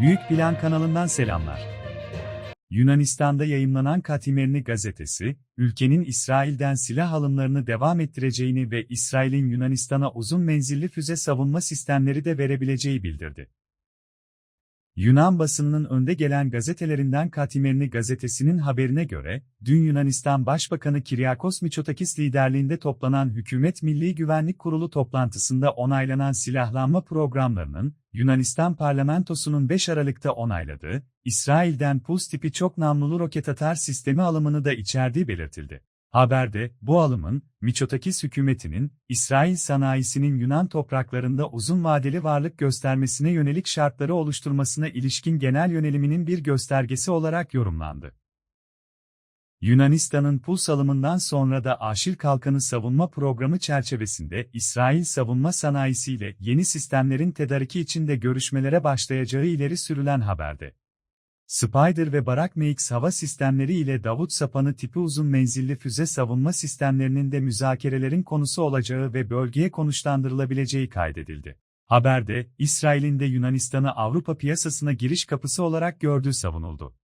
Büyük Plan kanalından selamlar. Yunanistan'da yayımlanan Katimerini gazetesi, ülkenin İsrail'den silah alımlarını devam ettireceğini ve İsrail'in Yunanistan'a uzun menzilli füze savunma sistemleri de verebileceği bildirdi. Yunan basınının önde gelen gazetelerinden Katimerini gazetesinin haberine göre, dün Yunanistan Başbakanı Kiryakos Mitsotakis liderliğinde toplanan Hükümet Milli Güvenlik Kurulu toplantısında onaylanan silahlanma programlarının, Yunanistan parlamentosunun 5 Aralık'ta onayladığı, İsrail'den PUS tipi çok namlulu roket atar sistemi alımını da içerdiği belirtildi. Haberde, bu alımın, Mitsotakis hükümetinin, İsrail sanayisinin Yunan topraklarında uzun vadeli varlık göstermesine yönelik şartları oluşturmasına ilişkin genel yöneliminin bir göstergesi olarak yorumlandı. Yunanistan'ın PUS alımından sonra da Aşil Kalkanı savunma programı çerçevesinde İsrail savunma sanayisiyle yeni sistemlerin tedariki için de görüşmelere başlayacağı ileri sürülen haberde. Spider ve Barak MX hava sistemleri ile Davut Sapanı tipi uzun menzilli füze savunma sistemlerinin de müzakerelerin konusu olacağı ve bölgeye konuşlandırılabileceği kaydedildi. Haberde, İsrail'in de Yunanistan'ı Avrupa piyasasına giriş kapısı olarak gördüğü savunuldu.